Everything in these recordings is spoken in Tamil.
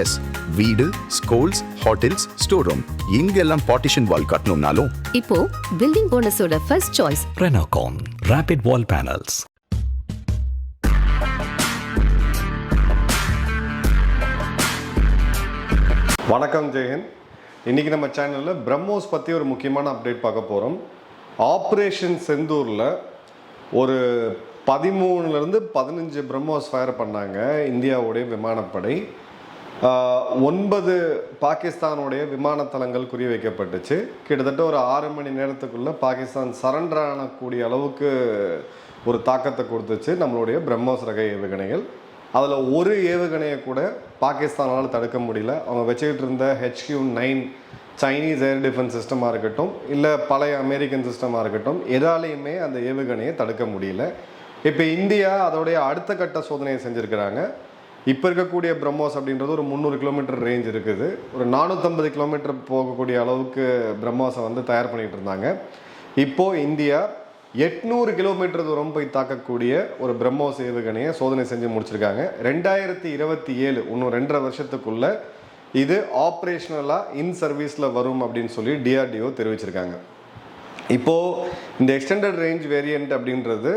எஸ் வீடு ஸ்கூல்ஸ் ஹோட்டல்ஸ் ஸ்டோர் ரூம் இங்கெல்லாம் பார்ட்டிஷன் வால் கட்டணும்னாலும். இப்போ building ஓனர்ஸோட first choice Renocon Rapid Wall Panels. வணக்கம் ஜெயஹிந்த் இன்னைக்கு நம்ம சேனலில் பிரம்மோஸ் பற்றி ஒரு முக்கியமான அப்டேட் பார்க்க போகிறோம் ஆப்ரேஷன் செந்தூரில் ஒரு பதிமூணுலேருந்து பதினஞ்சு பிரம்மோஸ் ஃபயர் பண்ணாங்க இந்தியாவுடைய விமானப்படை. ஒன்பது பாகிஸ்தானுடைய விமான தளங்கள் குறிவைக்கப்பட்டுச்சு கிட்டத்தட்ட ஒரு ஆறு மணி நேரத்துக்குள்ளே பாகிஸ்தான் சரண்டர் ஆனக்கூடிய அளவுக்கு ஒரு தாக்கத்தை கொடுத்துச்சு நம்மளுடைய பிரம்மோஸ் ரக ஏவுகணைகள். அதில் ஒரு ஏவுகணையை கூட பாகிஸ்தானால் தடுக்க முடியல. அவங்க வச்சுக்கிட்டு இருந்த HQ nine Chinese air defence சிஸ்டமாக இருக்கட்டும் இல்லை பழைய அமெரிக்கன் சிஸ்டமாக இருக்கட்டும் எதாலையுமே அந்த ஏவுகணையை தடுக்க முடியல. இப்போ இந்தியா அதோடைய அடுத்த கட்ட சோதனையை செஞ்சுருக்கிறாங்க. இப்போ இருக்கக்கூடிய பிரம்மோஸ் அப்படின்றது ஒரு முந்நூறு கிலோமீட்டர் ரேஞ்ச் இருக்குது. ஒரு நானூற்றம்பது கிலோமீட்டர் போகக்கூடிய அளவுக்கு பிரம்மோஸை வந்து தயார் பண்ணிகிட்டு இருந்தாங்க. இப்போது இந்தியா எட்நூறு கிலோமீட்டர் தூரம் போய் தாக்கக்கூடிய ஒரு பிரம்மோஸ் ஏவுகணையை சோதனை செஞ்சு முடிச்சிருக்காங்க. ரெண்டாயிரத்தி இருபத்தி ஏழு இன்னும் ரெண்டரை வருஷத்துக்குள்ளே இது ஆப்ரேஷனலாக இன் சர்வீஸில் வரும் அப்படின்னு சொல்லி டிஆர்டிஓ தெரிவிச்சிருக்காங்க. இப்போது இந்த எக்ஸ்டெண்டட் ரேஞ்ச் வேரியண்ட் அப்படின்றது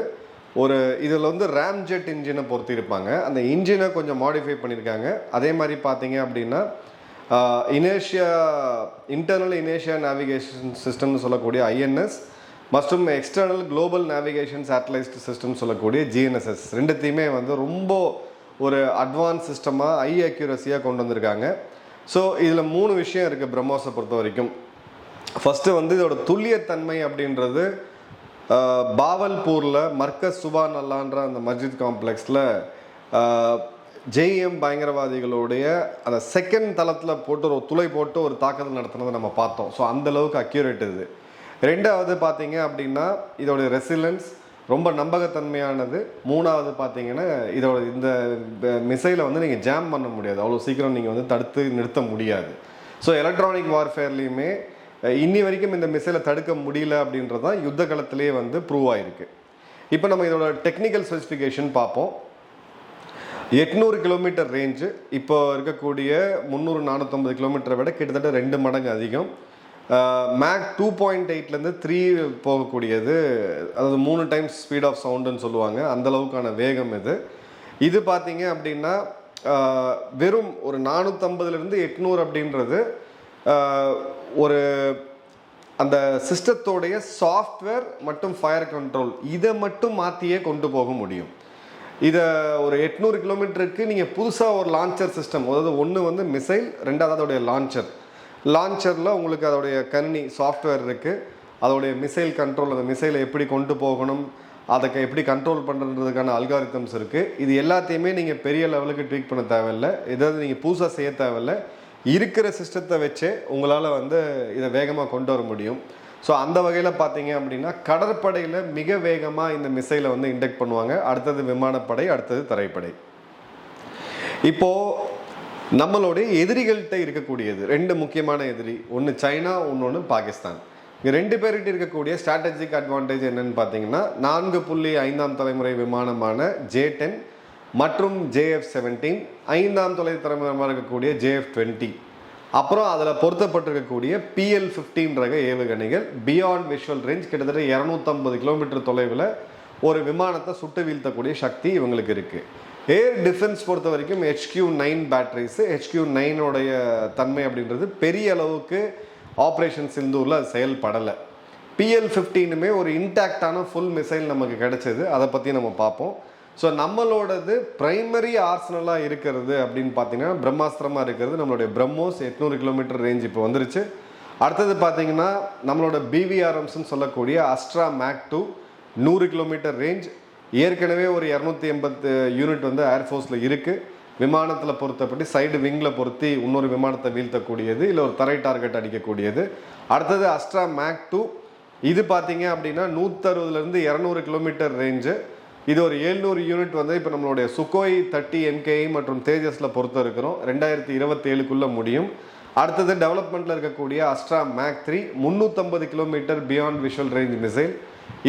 ஒரு இதில் வந்து ரேம் ஜெட் இன்ஜினை பொறுத்திருப்பாங்க அந்த இன்ஜினை கொஞ்சம் மாடிஃபை பண்ணியிருக்காங்க. அதே மாதிரி பார்த்தீங்க அப்படின்னா இனேஷியா இன்டர்னல் இனேஷியா நேவிகேஷன் சிஸ்டம்னு சொல்லக்கூடிய ஐஎன்எஸ் மற்றும் external global navigation satellite system சொல்லக்கூடிய ஜிஎன்எஸ்எஸ் ரெண்டுத்தையுமே வந்து ரொம்ப ஒரு அட்வான்ஸ் சிஸ்டமாக ஐ அக்யூரஸியாக கொண்டு வந்திருக்காங்க. ஸோ இதில் மூணு விஷயம் இருக்குது பிரம்மோஸை பொறுத்த வரைக்கும் ஃபஸ்ட்டு வந்து இதோட துல்லியத்தன்மை அப்படின்றது பாவல்பூரில் மர்கஸ் சுபான் அல்லான்ற அந்த மஸ்ஜித் காம்ப்ளெக்ஸில் ஜேஎம் பயங்கரவாதிகளுடைய அந்த செகண்ட் தளத்தில் போட்டு ஒரு துளை போட்டு ஒரு தாக்குதல் நடத்துனதை நம்ம பார்த்தோம். ஸோ அந்த அளவுக்கு அக்யூரேட் இது. ரெண்டாவது பார்த்தீங்க அப்படின்னா இதோடைய ரெசிலன்ஸ் ரொம்ப நம்பகத்தன்மையானது. மூணாவது பார்த்தீங்கன்னா இதோட இந்த மிசைலை வந்து நீங்கள் ஜாம் பண்ண முடியாது. அவ்வளோ சீக்கிரம் நீங்கள் வந்து தடுத்து நிறுத்த முடியாது. ஸோ எலக்ட்ரானிக் வார்ஃபேர்லேயுமே இன்னி வரைக்கும் இந்த மிசைலை தடுக்க முடியல அப்படின்றது தான் யுத்த காலத்திலேயே வந்து ப்ரூவ் ஆயிருக்கு. இப்போ நம்ம இதோட டெக்னிக்கல் ஸ்பெசிஃபிகேஷன் பார்ப்போம். எட்நூறு கிலோமீட்டர் ரேஞ்சு இப்போ இருக்கக்கூடிய முந்நூறு நானூற்றம்பது கிலோமீட்டரை விட கிட்டத்தட்ட ரெண்டு மடங்கு அதிகம். மேக் டூ பாயிண்ட் எயிட்லேருந்து த்ரீ போகக்கூடியது அதாவது மூணு டைம்ஸ் ஸ்பீட் ஆஃப் சவுண்டுன்னு சொல்லுவாங்க. அந்த அளவுக்கான வேகம் இது. இது பார்த்தீங்க அப்படின்னா வெறும் ஒரு நானூற்றம்பதுலேருந்து எட்நூறு அப்படின்றது ஒரு அந்த சிஸ்டத்தோடைய சாஃப்ட்வேர் மற்றும் ஃபயர் கண்ட்ரோல் இதை மட்டும் மாற்றியே கொண்டு போக முடியும். இதை ஒரு எட்நூறு கிலோமீட்டருக்கு நீங்கள் புதுசாக ஒரு லான்ச்சர் சிஸ்டம் அதாவது ஒன்று வந்து மிசைல் ரெண்டாவது அதோடைய லான்ச்சர் லான்ச்சரில் உங்களுக்கு அதோடைய கணினி சாஃப்ட்வேர் இருக்குது அதோடைய மிசைல் கண்ட்ரோல் அந்த மிசைலை எப்படி கொண்டு போகணும் அதை எப்படி கண்ட்ரோல் பண்ணுறதுக்கான அல்காரிதம்ஸ் இருக்குது இது எல்லாத்தையுமே நீங்கள் பெரிய லெவலுக்கு ட்வீட் பண்ண தேவையில்லை. எதாவது நீங்கள் புதுசாக செய்ய தேவையில்லை. இருக்கிற சிஸ்டத்தை வச்சே உங்களால் வந்து இதை வேகமாக கொண்டு வர முடியும். ஸோ அந்த வகையில் பார்த்தீங்க அப்படின்னா கடற்படையில் மிக வேகமாக இந்த மிசைலை வந்து இன்டெக்ட் பண்ணுவாங்க. அடுத்தது விமானப்படை அடுத்தது தரைப்படை. இப்போது நம்மளுடைய எதிரிகள்கிட்ட இருக்கக்கூடியது ரெண்டு முக்கியமான எதிரி. ஒன்று சைனா இன்னொன்று பாகிஸ்தான். இங்கே ரெண்டு பேர்கிட்ட இருக்கக்கூடிய ஸ்ட்ராட்டஜிக் அட்வான்டேஜ் என்னன்னு பார்த்தீங்கன்னா நான்கு புள்ளி ஐந்தாம் தலைமுறை விமானமான ஜே டென் மற்றும் ஜேஎஃப் செவன்டீன் ஐந்தாம் தொலை தலைமுறையாக இருக்கக்கூடிய ஜேஎஃப் டுவெண்ட்டி அப்புறம் அதில் பொருத்தப்பட்டிருக்கக்கூடிய பிஎல் ஃபிஃப்டீன் ரக ஏவுகணைகள் பியாண்ட் விஷுவல் ரேஞ்ச் கிட்டத்தட்ட இரநூத்தம்பது கிலோமீட்டர் தொலைவில் ஒரு விமானத்தை சுட்டு வீழ்த்தக்கூடிய சக்தி இவங்களுக்கு இருக்குது ஏர் டிஃபென்ஸ் பொறுத்த வரைக்கும் ஹெச்கியூ நைன் பேட்டரிஸு ஹெச்கியூ நைனோடைய தன்மை அப்படின்றது பெரிய அளவுக்கு ஆப்ரேஷன் சிந்தூரில் அது செயல்படலை. பிஎல் ஃபிஃப்டீனுமே ஒரு இன்டாக்டான ஃபுல் மிசைல் நமக்கு கிடைச்சது. அதை பற்றி நம்ம பார்ப்போம். ஸோ நம்மளோடது பிரைமரி ஆர்சனலாக இருக்கிறது அப்படின்னு பார்த்தீங்கன்னா பிரம்மாஸ்திரமாக இருக்கிறது. நம்மளுடைய பிரம்மோஸ் எட்நூறு கிலோமீட்டர் ரேஞ்ச் இப்போ வந்துருச்சு. அடுத்தது பார்த்தீங்கன்னா நம்மளோட பிவிஆர்எம்ஸ்ன்னு சொல்லக்கூடிய அஸ்ட்ரா மேக் டூ நூறு கிலோமீட்டர் ரேஞ்ச் ஏற்கனவே ஒரு இரநூத்தி எண்பத்து யூனிட் வந்து ஏர்ஃபோர்ஸில் இருக்குது விமானத்தில் பொறுத்தப்பட்டு சைடு விங்கில் பொருத்தி இன்னொரு விமானத்தை வீழ்த்தக்கூடியது இல்லை ஒரு தரை டார்கெட் அடிக்கக்கூடியது. அடுத்தது அஸ்ட்ரா மேக் டூ இது பார்த்தீங்க அப்படின்னா நூற்றறுபதுலேருந்து இரநூறு கிலோமீட்டர் ரேஞ்சு இது ஒரு 700 யூனிட் வந்து இப்போ நம்மளுடைய சுகோய் தேர்ட்டி எம்கேஐ மற்றும் தேஜஸில் பொறுத்த இருக்கிறோம். ரெண்டாயிரத்தி இருபத்தேழுக்குள்ளே முடியும். அடுத்தது டெவலப்மெண்ட்டில் இருக்கக்கூடிய அஸ்ட்ரா மேக் த்ரீ முந்நூற்றம்பது kilometre beyond visual range missile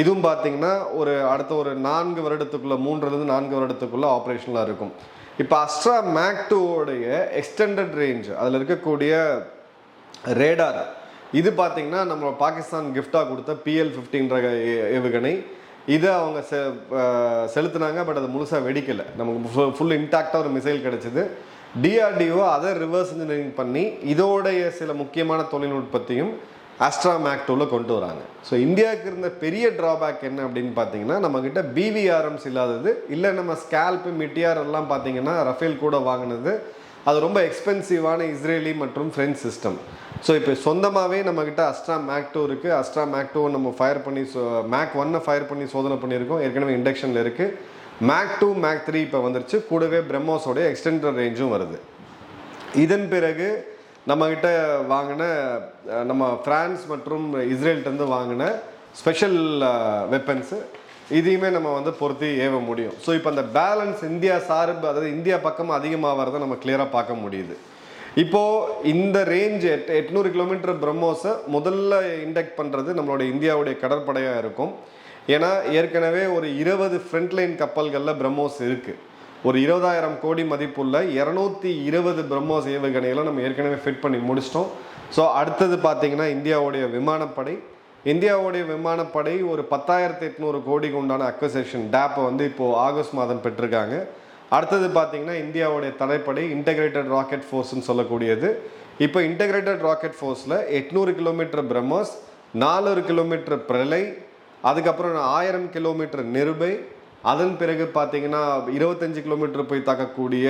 இதுவும் பார்த்தீங்கன்னா ஒரு அடுத்த ஒரு நான்கு வருடத்துக்குள்ளே மூன்றுலேருந்து நான்கு வருடத்துக்குள்ளே ஆப்ரேஷனலாக இருக்கும். இப்போ அஸ்ட்ரா மேக் டூவோடைய எக்ஸ்டெண்டட் ரேஞ்ச் அதில் இருக்கக்கூடிய ரேடார் இது பார்த்தீங்கன்னா நம்ம பாகிஸ்தான் கிஃப்டாக கொடுத்த பிஎல் ஃபிஃப்டின்ற ஏவுகணை. இதை அவங்க செ செலுத்தினாங்க பட் அது முழுசாக வெடிக்கலை. நமக்கு ஃபுல் இன்டாக்டாக ஒரு மிசைல் கிடச்சிது. டிஆர்டிஓ அதை ரிவர்ஸ் இன்ஜினியரிங் பண்ணி இதோடைய சில முக்கியமான தொழில்நுட்பத்தையும் அஸ்ட்ரா மேக் டூவில் கொண்டு வராங்க. ஸோ இந்தியாவுக்கு இருந்த பெரிய ட்ராபேக் என்ன அப்படின்னு பார்த்தீங்கன்னா நம்மக்கிட்ட பிவிஆர்எம்ஸ் இல்லாதது இல்லை நம்ம ஸ்கேல்ப்பு மிட்டியார் எல்லாம் பார்த்தீங்கன்னா ரஃபேல் கூட வாங்கினது அது ரொம்ப எக்ஸ்பென்சிவான இஸ்ரேலி மற்றும் ஃப்ரெஞ்ச் சிஸ்டம் ஸோ இப்போ சொந்தமாகவே நம்மக்கிட்ட அஸ்ட்ரா மேக் டூ இருக்குது அஸ்ட்ரா மேக் டூ நம்ம ஃபயர் பண்ணி சோ மேக் ஒன்னை ஃபயர் பண்ணி சோதனை பண்ணியிருக்கோம். ஏற்கனவே இண்டக்ஷனில் இருக்குது மேக் டூ மேக் த்ரீ இப்போ வந்துருச்சு. கூடவே பிரம்மோஸோடைய எக்ஸ்டெண்டர் ரேஞ்சும் வருது. இதன் பிறகு நம்மக்கிட்ட வாங்கின நம்ம ஃப்ரான்ஸ் மற்றும் இஸ்ரேல்கிட்டருந்து வாங்கின ஸ்பெஷல் வெப்பன்ஸு இதையுமே நம்ம வந்து பொருத்தி ஏவ முடியும். ஸோ இப்போ அந்த பேலன்ஸ் இந்தியா சார்பு அதாவது இந்தியா பக்கம் அதிகமாக நம்ம கிளியராக பார்க்க முடியுது. இப்போது இந்த ரேஞ்ச் எட் எட்நூறு கிலோமீட்டர் பிரம்மோஸை முதல்ல இண்டக்ட் பண்ணுறது நம்மளுடைய இந்தியாவுடைய கடற்படையாக இருக்கும். ஏன்னா ஏற்கனவே ஒரு இருபது ஃப்ரண்ட்லைன் கப்பல்களில் பிரம்மோஸ் இருக்குது ஒரு இருபதாயிரம் கோடி மதிப்புள்ள இரநூத்தி இருபது பிரம்மோஸ் ஏவுகணைகளை நம்ம ஏற்கனவே ஃபிட் பண்ணி முடிச்சிட்டோம். ஸோ அடுத்தது பார்த்திங்கன்னா இந்தியாவுடைய விமானப்படை. இந்தியாவுடைய விமானப்படை ஒரு பத்தாயிரத்தி எட்நூறு கோடிக்கு உண்டான அக்வசேஷன் டேப்பை வந்து இப்போது ஆகஸ்ட் மாதம் பெற்றிருக்காங்க. அடுத்தது பார்த்தீங்கன்னா இந்தியாவுடைய தரைப்படை இன்டகிரேட்டட் ராக்கெட் ஃபோர்ஸ்னு சொல்லக்கூடியது. இப்போ இன்டகிரேட்டட் ராக்கெட் ஃபோர்ஸில் எட்நூறு கிலோமீட்டர் பிரம்மோஸ் நானூறு கிலோமீட்டர் பிரலை அதுக்கப்புறம் ஆயிரம் கிலோமீட்டர் நிருபை அதன் பிறகு பார்த்தீங்கன்னா இருபத்தஞ்சு கிலோமீட்டர் போய் தாக்கக்கூடிய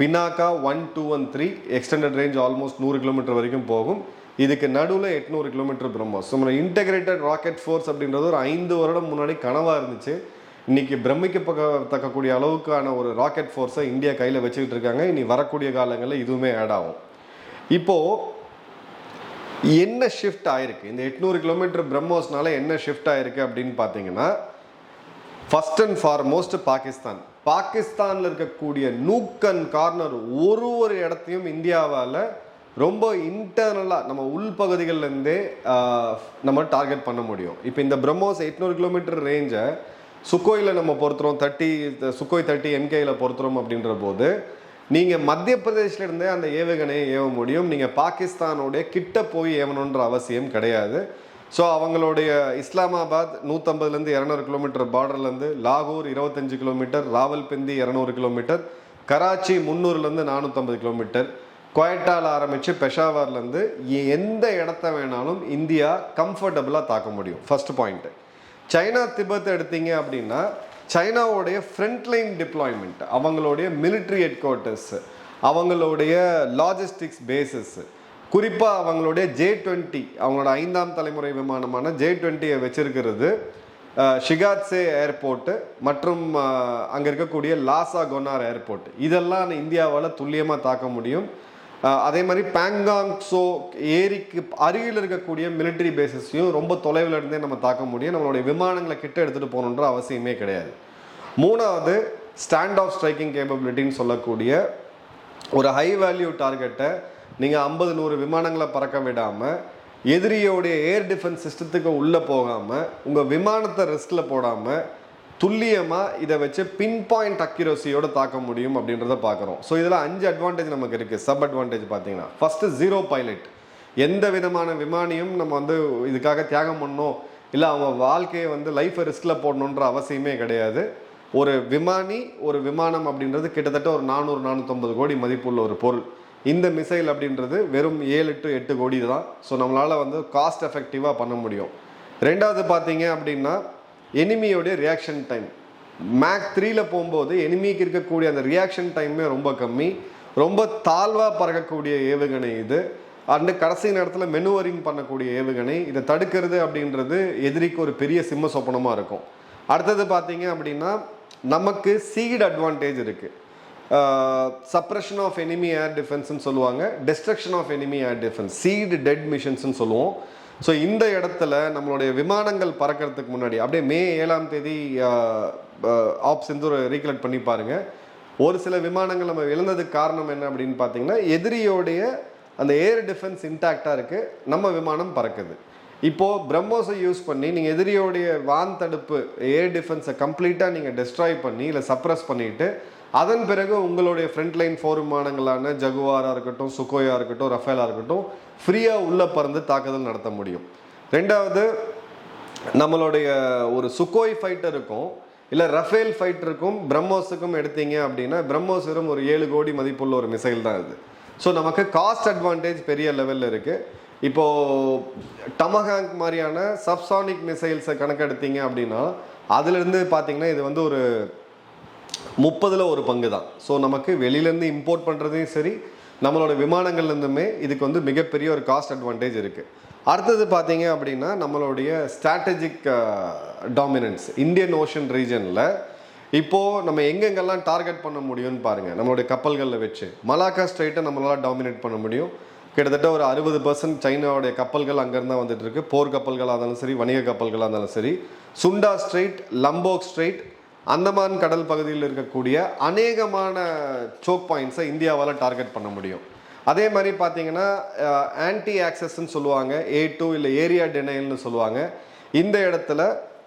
Pinaka one two one three extended range almost நூறு கிலோமீட்டர் வரைக்கும் போகும். இதுக்கு நடுவில் எட்நூறு கிலோமீட்டர் பிரம்மோஸ் ஸோ நம்ம ராக்கெட் ஃபோர்ஸ் அப்படின்றது ஒரு ஐந்து வருடம் முன்னாடி கனவாக இருந்துச்சு. இன்னைக்கு பிரமிக்கத்தக்கக்கூடிய அளவுக்கான ஒரு ராக்கெட் ஃபோர்ஸை இந்தியா கையில் வச்சுக்கிட்டு இருக்காங்க. இனி வரக்கூடிய காலங்களில் இதுவுமே ஆட் ஆகும். இப்போது என்ன ஷிஃப்ட் ஆயிருக்கு? இந்த எட்நூறு கிலோமீட்டர் பிரம்மோஸ்னால என்ன ஷிஃப்ட் ஆயிருக்கு அப்படின்னு பார்த்தீங்கன்னா ஃபர்ஸ்ட் அண்ட் ஃபார்மோஸ்ட் பாகிஸ்தான். பாகிஸ்தானில் இருக்கக்கூடிய நூக்கன் கார்னர் ஒரு ஒரு இடத்தையும் இந்தியாவால் ரொம்ப இன்டர்னலாக நம்ம உள்பகுதிகள்லேருந்தே நம்ம டார்கெட் பண்ண முடியும். இப்போ இந்த பிரம்மோஸ் எட்நூறு கிலோமீட்டர் ரேஞ்சை சுக்கோயில் நம்ம பொறுத்துறோம் தேர்ட்டி சுக்கோய் தேர்ட்டி என்கேயில் பொறுத்துறோம் அப்படின்ற போது நீங்கள் மத்திய பிரதேஷ்லேருந்தே அந்த ஏவுகணையை ஏவ முடியும். நீங்கள் பாகிஸ்தானோடைய கிட்ட போய் ஏவணுன்ற அவசியம் கிடையாது. ஸோ அவங்களுடைய இஸ்லாமாபாத் நூற்றம்பதுலேருந்து இரநூறு கிலோமீட்டர் பார்டர்லேருந்து லாகூர் இருபத்தஞ்சு கிலோமீட்டர் ராவல்பிந்தி இரநூறு கிலோமீட்டர் கராச்சி முந்நூறுலேருந்து நானூற்றம்பது கிலோமீட்டர் குவைட்டால் ஆரம்பித்து பெஷாவர்லேருந்து எந்த இடத்த வேணாலும் இந்தியா கம்ஃபர்டபுளாக தாக்க முடியும். ஃபர்ஸ்ட் பாயிண்ட்டு சைனா திபெத் எடுத்தீங்க அப்படின்னா சைனாவுடைய ஃப்ரண்ட்லைன் டிப்ளாய்மெண்ட் அவங்களுடைய மிலிட்ரி ஹெட் குவார்ட்டர்ஸு அவங்களுடைய லாஜிஸ்டிக்ஸ் பேசஸ் குறிப்பாக அவங்களுடைய ஜே டுவெண்ட்டி அவங்களோட ஐந்தாம் தலைமுறை விமானமான ஜே டுவெண்ட்டியை வச்சுருக்கிறது ஷிகாட்ஸே ஷிகாட்சே ஏர்போர்ட்டு மற்றும் அங்கே இருக்கக்கூடிய லாசா கொனார் ஏர்போர்ட் இதெல்லாம் இந்தியாவால் துல்லியமாக தாக்க முடியும். அதே மாதிரி பேங்காங் சோ ஏரிக்கு அருகில் இருக்கக்கூடிய மிலிட்ரி பேசஸையும் ரொம்ப தொலைவில் இருந்தே நம்ம தாக்க முடியும். நம்மளுடைய விமானங்களை கிட்ட எடுத்துகிட்டு போகணுன்ற அவசியமே கிடையாது. மூணாவது ஸ்டாண்ட் ஆஃப் ஸ்ட்ரைக்கிங் கேப்பபிலிட்டின்னு சொல்லக்கூடிய ஒரு ஹை வேல்யூ டார்கெட்டை நீங்கள் ஐம்பது நூறு விமானங்களை பறக்க விடாமல் எதிரியோடைய ஏர் டிஃபென்ஸ் சிஸ்டத்துக்கு உள்ளே போகாமல் உங்கள் விமானத்தை ரிஸ்கில் போடாமல் துல்லியமாக இதை வச்சு பின் பாயிண்ட் அக்யூரஸியோட தாக்க முடியும் அப்படின்றத பார்க்குறோம். ஸோ இதில் அஞ்சு அட்வான்டேஜ் நமக்கு இருக்குது சப் அட்வான்டேஜ் பார்த்தீங்கன்னா. ஃபஸ்ட்டு ஜீரோ பைலட் எந்த விதமான விமானியும் நம்ம வந்து இதுக்காக தியாகம் பண்ணணும் இல்லை அவங்க வாழ்க்கையை வந்து லைஃப்பை ரிஸ்கில் போடணுன்ற அவசியமே கிடையாது. ஒரு விமானி ஒரு விமானம் அப்படின்றது கிட்டத்தட்ட ஒரு நானூறு நானூற்றம்பது கோடி மதிப்புள்ள ஒரு பொருள். இந்த மிசைல் அப்படின்றது வெறும் ஏழு டு எட்டு கோடி தான். ஸோ நம்மளால் வந்து காஸ்ட் எஃபெக்டிவாக பண்ண முடியும். ரெண்டாவது பார்த்தீங்க அப்படின்னா எனிமியோடைய ரியாக்ஷன் டைம் மேக் த்ரீல போகும்போது எனிமிக்கு இருக்கக்கூடிய அந்த ரியாக்ஷன் டைமே ரொம்ப கம்மி. ரொம்ப தாழ்வாக பறக்கக்கூடிய ஏவுகணை இது. அண்டு கடைசி நேரத்தில் மெனுவரிங் பண்ணக்கூடிய ஏவுகணை. இதை தடுக்கிறது அப்படின்றது எதிரிக்கு ஒரு பெரிய சிம்ம சொப்பனமாக இருக்கும். அடுத்தது பார்த்தீங்க அப்படின்னா நமக்கு சீட் அட்வான்டேஜ் இருக்குது சப்ரஷன் ஆஃப் எனிமி ஏர் டிஃபென்ஸ்னு சொல்லுவாங்க. Destruction of enemy air defence SEAD DEAD மிஷன்ஸ்னு சொல்லுவோம். ஸோ இந்த இடத்துல நம்மளுடைய விமானங்கள் பறக்கிறதுக்கு முன்னாடி அப்படியே மே ஏழாம் தேதி ஆப்ஸ் வந்து ஒரு ரீகலெக்ட் பண்ணி பாருங்க. ஒரு சில விமானங்கள் நம்ம இழந்ததுக்கு காரணம் என்ன அப்படின்னு பார்த்தீங்கன்னா எதிரியோடைய அந்த ஏர் டிஃபென்ஸ் இன்டாக்டாக இருக்குது நம்ம விமானம் பறக்குது. இப்போது பிரம்மோஸை யூஸ் பண்ணி நீங்கள் எதிரியோடைய வான் தடுப்பு ஏர் டிஃபென்ஸை கம்ப்ளீட்டாக நீங்கள் டெஸ்ட்ராய் பண்ணி இல்லை சப்ரஸ் பண்ணிவிட்டு அதன் பிறகு உங்களுடைய ஃப்ரண்ட்லைன் ஃபோர் விமானங்களான ஜகுவாராக இருக்கட்டும் சுக்கோயா இருக்கட்டும் ரஃபேலாக இருக்கட்டும் ஃப்ரீயாக உள்ளே பறந்து தாக்குதல் நடத்த முடியும். ரெண்டாவது நம்மளுடைய ஒரு சுக்கோய் ஃபைட்டருக்கும் இல்லை ரஃபேல் ஃபைட்டருக்கும் பிரம்மோஸுக்கும் எடுத்தீங்க அப்படின்னா பிரம்மோஸ் வெறும் ஒரு ஏழு கோடி மதிப்புள்ள ஒரு மிசைல் தான் இது. ஸோ நமக்கு காஸ்ட் அட்வான்டேஜ் பெரிய லெவலில் இருக்குது இப்போது டமஹாங்க் மாதிரியான சப்சானிக் மிசைல்ஸை கணக்கெடுத்தீங்க அப்படின்னா அதுலேருந்து பார்த்தீங்கன்னா இது வந்து ஒரு முப்பதில் ஒரு பங்கு தான் ஸோ நமக்கு வெளியிலேருந்து இம்போர்ட் பண்ணுறதையும் சரி நம்மளோட விமானங்கள்லேருந்துமே இதுக்கு வந்து மிகப்பெரிய ஒரு காஸ்ட் அட்வான்டேஜ் இருக்குது அடுத்தது பார்த்தீங்க அப்படின்னா நம்மளுடைய ஸ்ட்ராட்டஜிக் டாமினன்ஸ் இந்தியன் ஓஷன் ரீஜனில் இப்போது நம்ம எங்கெங்கெல்லாம் டார்கெட் பண்ண முடியும்னு பாருங்கள் நம்மளுடைய கப்பல்களில் வச்சு. மலாக்கா ஸ்ட்ரைட்டை நம்மளால் டாமினேட் பண்ண முடியும். கிட்டத்தட்ட ஒரு அறுபது பர்சன்ட் சைனாவுடைய கப்பல்கள் அங்கேருந்து தான் வந்துட்டு இருக்கு. போர் கப்பல்களாக இருந்தாலும் சரி வணிக கப்பல்களாக இருந்தாலும் சரி. Sunda strait Lombok strait Andaman கடல் பகுதியில் இருக்கக்கூடிய அநேகமான சோக் பாயிண்ட்ஸை இந்தியாவால் டார்கெட் பண்ண முடியும். அதே மாதிரி பார்த்தீங்கன்னா ஆன்டி ஆக்சஸ்ன்னு சொல்லுவாங்க ஏ டூ இல்லை ஏரியா டெனைல்னு சொல்லுவாங்க. இந்த இடத்துல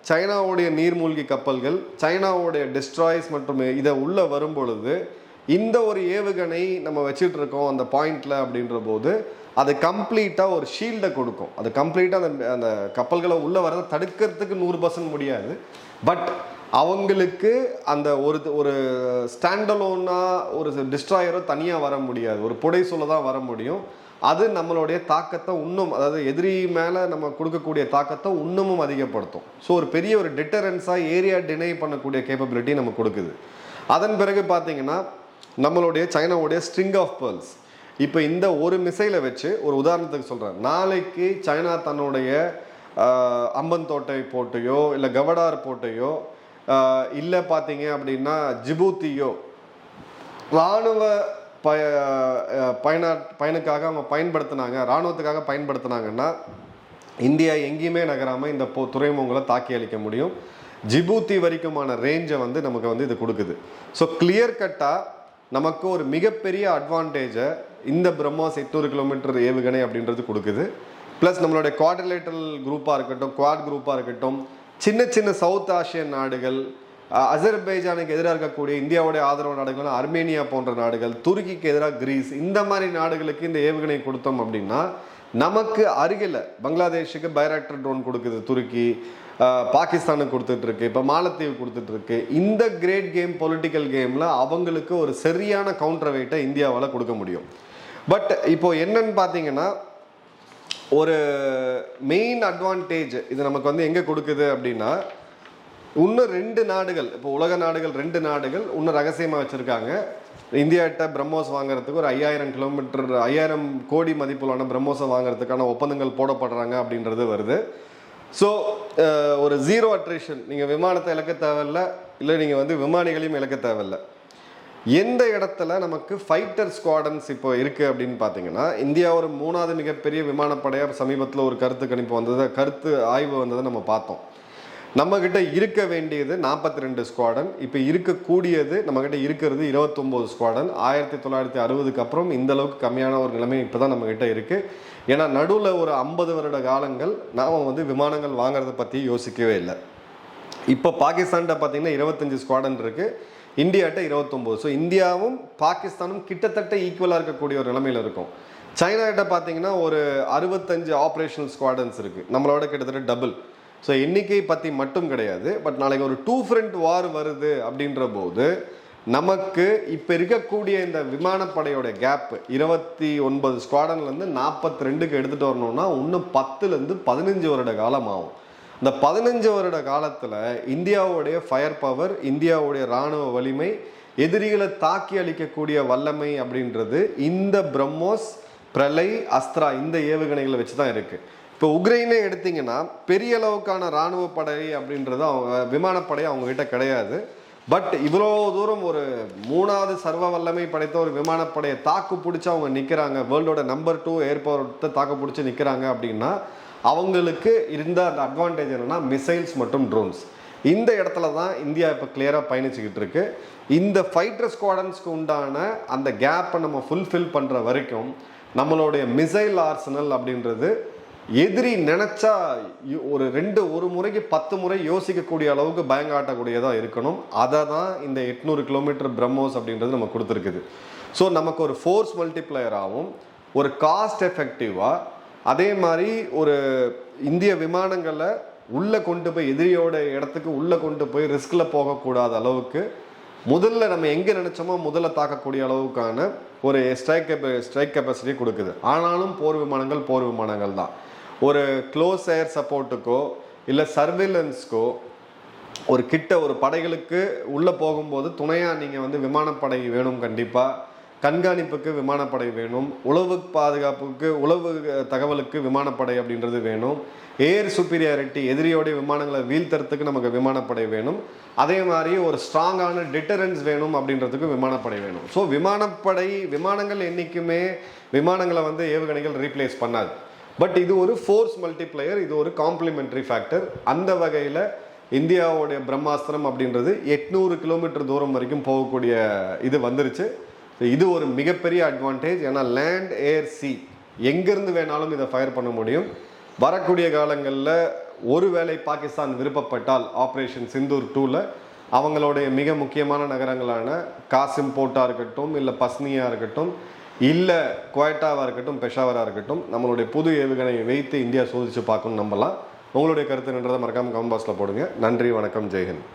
சைனாவுடைய நீர்மூழ்கி கப்பல்கள் சைனாவுடைய டிஸ்ட்ராய்ஸ் மற்றும் இதை உள்ளே வரும் பொழுது இந்த ஒரு ஏவுகணை நம்ம வச்சுட்டு இருக்கோம் அந்த பாயிண்டில் அப்படின்ற போது அது கம்ப்ளீட்டாக ஒரு ஷீல்டை கொடுக்கும். அது கம்ப்ளீட்டாக அந்த அந்த கப்பல்களை உள்ளே வரதை தடுக்கிறதுக்கு நூறு பர்சன்ட் முடியாது. பட் அவங்களுக்கு அந்த ஒரு ஒரு ஸ்டாண்டலோனாக ஒரு டிஸ்ட்ராயரோ தனியாக வர முடியாது. ஒரு புடை சொல்ல தான் வர முடியும். அது நம்மளுடைய தாக்கத்தை இன்னும் அதாவது எதிரி மேலே நம்ம கொடுக்கக்கூடிய தாக்கத்தை இன்னமும் அதிகப்படுத்தும். ஸோ ஒரு பெரிய ஒரு டிட்டரன்ஸாக ஏரியா டினை பண்ணக்கூடிய கேப்பபிலிட்டி நம்ம கொடுக்குது. அதன் பிறகு பார்த்தீங்கன்னா நம்மளுடைய சைனாவுடைய ஸ்ட்ரிங் ஆஃப் பேர்ல்ஸ் இப்போ இந்த ஒரு மிசைலை வச்சு ஒரு உதாரணத்துக்கு சொல்கிறேன் நாளைக்கு சைனா தன்னுடைய அம்பன் தோட்டை போட்டையோ இல்லை கவடார் போட்டையோ இல்லை பார்த்தீங்க அப்படின்னா ஜிபூத்தியோ. ராணுவ பய பயண பயனுக்காக அவங்க பயன்படுத்தினாங்க ராணுவத்துக்காக பயன்படுத்தினாங்கன்னா இந்தியா எங்கேயுமே நகராமல் இந்த போ துறைமுகங்களை தாக்கி அளிக்க முடியும். ஜிபூத்தி வரைக்குமான ரேஞ்சை வந்து நமக்கு வந்து இது கொடுக்குது. ஸோ கிளியர் கட்டாக நமக்கு ஒரு மிகப்பெரிய அட்வான்டேஜை இந்த பிரம்மோஸ் எட்நூறு கிலோமீட்டர் ஏவுகணை அப்படின்றது கொடுக்குது. ப்ளஸ் நம்மளுடைய குவாட்ரிலேட்டரல் குரூப்பாக இருக்கட்டும் குவாட் குரூப்பாக இருக்கட்டும் சின்ன சின்ன சவுத் ஆசியன் நாடுகள் அசர்பைஜானுக்கு எதிராக இருக்கக்கூடிய இந்தியாவுடைய ஆதரவு நாடுகள் அர்மேனியா போன்ற நாடுகள் துருக்கிக்கு எதிராக கிரீஸ் இந்த மாதிரி நாடுகளுக்கு இந்த ஏவுகணை கொடுத்தோம் அப்படின்னா நமக்கு அருகில் பங்களாதேஷுக்கு பைராக்டர் ட்ரோன் கொடுக்குது துருக்கி பாகிஸ்தானுக்கு கொடுத்துட்டு இருக்கு இப்போ மாலத்தீவு கொடுத்துட்டு இருக்கு இந்த கிரேட் கேம் பொலிட்டிக்கல் கேமில் அவங்களுக்கு ஒரு சரியான கவுண்டர் வெயிட்டை இந்தியாவால் கொடுக்க முடியும். பட் இப்போ என்னன்னு பார்த்தீங்கன்னா ஒரு மெயின் அட்வான்டேஜ் இது நமக்கு வந்து எங்கே கொடுக்குது அப்படின்னா இன்னும் ரெண்டு நாடுகள் இப்போ உலக நாடுகள் ரெண்டு நாடுகள் இன்னும் ரகசியமாக வச்சுருக்காங்க. இந்தியாட்ட பிரம்மோஸ் வாங்குறதுக்கு ஒரு ஐயாயிரம் கிலோமீட்டர் ஐயாயிரம் கோடி மதிப்புள்ளான பிரம்மோஸை வாங்குறதுக்கான ஒப்பந்தங்கள் போடப்படுறாங்க அப்படின்றது வருது. ஸோ ஒரு ஜீரோ அட்ரேஷன் நீங்கள் விமானத்தை இழக்க தேவையில்ல இல்லை நீங்கள் வந்து விமானிகளையும் இழக்க தேவையில்ல. எந்த இடத்துல நமக்கு ஃபைட்டர் ஸ்குவாடன்ஸ் இப்போ இருக்குது அப்படின்னு பார்த்தீங்கன்னா இந்தியா ஒரு மூணாவது மிகப்பெரிய விமானப்படையாக சமீபத்தில் ஒரு கருத்து கணிப்பு வந்தது. கருத்து ஆய்வு வந்ததை நம்ம பார்த்தோம். நம்மக்கிட்ட இருக்க வேண்டியது நாற்பத்தி ரெண்டு ஸ்குவாடன் இப்போ இருக்கக்கூடியது நம்மக்கிட்ட இருக்கிறது இருபத்தொம்போது ஸ்குவாடன் ஆயிரத்தி தொள்ளாயிரத்தி அறுபதுக்கு அப்புறம் இந்த அளவுக்கு கம்மியான ஒரு நிலைமை இப்போ தான் நம்மக்கிட்ட இருக்குது ஏன்னா நடுவில் ஒரு ஐம்பது வருட காலங்கள் நாம் வந்து விமானங்கள் வாங்குறத பற்றி யோசிக்கவே இல்லை. இப்போ பாகிஸ்தான்கிட்ட பார்த்தீங்கன்னா இருபத்தஞ்சு ஸ்குவாடன் இருக்குது இந்தியாட்ட இருபத்தொம்போது. ஸோ இந்தியாவும் பாகிஸ்தானும் கிட்டத்தட்ட ஈக்குவலாக இருக்கக்கூடிய ஒரு நிலைமையில் இருக்கும். சைனாகிட்ட பார்த்தீங்கன்னா ஒரு அறுபத்தஞ்சு ஆப்ரேஷனல் ஸ்குவாடன்ஸ் இருக்குது நம்மளோட கிட்டத்தட்ட டபுள் ஸோ எண்ணிக்கை பற்றி மட்டும் கிடையாது. பட் நாளைக்கு ஒரு டூ ஃப்ரண்ட் வார் வருது அப்படின்ற போது நமக்கு இப்போ இருக்கக்கூடிய இந்த விமானப்படையோட கேப் இருபத்தி ஒன்பது ஸ்குவாடன்லேருந்து நாற்பத்தி ரெண்டுக்கு எடுத்துகிட்டு வரணும்னா இன்னும் பத்துலேருந்து பதினஞ்சு வருட காலம் ஆகும். இந்த பதினஞ்சு வருட காலத்தில் இந்தியாவுடைய ஃபயர் பவர் இந்தியாவுடைய இராணுவ வலிமை எதிரிகளை தாக்கி அளிக்கக்கூடிய வல்லமை அப்படின்றது இந்த பிரம்மோஸ் பிரலை அஸ்த்ரா இந்த ஏவுகணைகளை வச்சு தான் இருக்குது இப்போ உக்ரைனே எடுத்தீங்கன்னா பெரிய அளவுக்கான இராணுவ படை அப்படின்றது அவங்க விமானப்படை அவங்கக்கிட்ட கிடையாது. பட் இவ்வளோ தூரம் ஒரு மூணாவது சர்வ வல்லமை படைத்த ஒரு விமானப்படையை தாக்கு பிடிச்சி அவங்க நிற்கிறாங்க வேர்ல்டோட நம்பர் டூ ஏர்போர்ட்டை தாக்கு பிடிச்சி நிற்கிறாங்க அப்படின்னா அவங்களுக்கு இருந்த அந்த அட்வான்டேஜ் என்னென்னா மிசைல்ஸ் மற்றும் ட்ரோன்ஸ் இந்த இடத்துல தான் இந்தியா இப்போ கிளியராக பயணிச்சுக்கிட்டு இருக்கு. இந்த ஃபைட்டர் ஸ்குவாடன்ஸ்க்கு உண்டான அந்த கேப்பை நம்ம ஃபுல்ஃபில் பண்ணுற வரைக்கும் நம்மளுடைய மிசைல் ஆர்சனல் அப்படின்றது எதிரி நினச்சா ஒரு ரெண்டு ஒரு முறைக்கு பத்து முறை யோசிக்கக்கூடிய அளவுக்கு பயங்காட்டக்கூடியதாக இருக்கணும். அதை தான் இந்த எட்நூறு கிலோமீட்டர் பிரம்மோஸ் அப்படின்றது நம்ம கொடுத்துருக்குது. ஸோ நமக்கு ஒரு ஃபோர்ஸ் மல்டிப்ளையராகவும் ஒரு காஸ்ட் எஃபெக்டிவாக அதே மாதிரி ஒரு இந்திய விமானங்களை உள்ளே கொண்டு போய் எதிரியோட இடத்துக்கு உள்ளே கொண்டு போய் ரிஸ்கில் போகக்கூடாத அளவுக்கு முதல்ல நம்ம எங்கே நினைச்சோமோ முதல்ல தாக்கக்கூடிய அளவுக்கான ஒரு ஸ்ட்ரைக் ஸ்ட்ரைக் கெப்பாசிட்டி கொடுக்குது. ஆனாலும் போர் விமானங்கள் போர் விமானங்கள் தான். ஒரு க்ளோஸ் ஏர் சப்போர்ட்டுக்கோ இல்லை சர்வேலன்ஸ்க்கோ ஒரு கிட்ட ஒரு படைகளுக்கு உள்ளே போகும்போது துணையாக நீங்கள் வந்து விமானப்படை வேணும் கண்டிப்பாக கண்காணிப்புக்கு விமானப்படை வேணும். உளவு பாதுகாப்புக்கு உளவு தகவலுக்கு விமானப்படை அப்படின்றது வேணும். ஏர் சுப்பீரியாரிட்டி எதிரியோடைய விமானங்களை வீழ்த்தறதுக்கு நமக்கு விமானப்படை வேணும். அதே மாதிரி ஒரு ஸ்ட்ராங்கான டிட்டரன்ஸ் வேணும் அப்படின்றதுக்கு விமானப்படை வேணும். ஸோ விமானப்படை விமானங்கள் என்றைக்குமே விமானங்களை வந்து ஏவுகணைகள் ரீப்ளேஸ் பண்ணாது. பட் இது ஒரு ஃபோர்ஸ் மல்டிப்ளையர் இது ஒரு காம்ப்ளிமெண்ட்ரி ஃபேக்டர் அந்த வகையில் இந்தியாவுடைய பிரம்மாஸ்திரம் அப்படின்றது எட்நூறு கிலோமீட்டர் தூரம் வரைக்கும் போகக்கூடிய இது வந்துருச்சு. இது ஒரு மிகப்பெரிய அட்வான்டேஜ் ஏன்னா லேண்ட் ஏர் சி எங்கேருந்து வேணாலும் இதை ஃபயர் பண்ண முடியும். வரக்கூடிய காலங்களில் ஒருவேளை பாகிஸ்தான் விருப்பப்பட்டால் ஆப்ரேஷன் சிந்தூர் டூவில் அவங்களுடைய மிக முக்கியமான நகரங்களான காசிம் போர்ட்டாக இருக்கட்டும் இல்லை பஸ்னியாக இருக்கட்டும் இல்லை குவைட்டாவாக இருக்கட்டும் பெஷாவராக இருக்கட்டும் நம்மளுடைய புது ஏவுகணையை வைத்து இந்தியா சோதித்து பார்க்கணும் நம்பலாம். உங்களுடைய கருத்து நின்றதை மறக்காமல் கமெண்ட் பாக்ஸில் போடுங்க. நன்றி வணக்கம் ஜெய்ஹிந்த்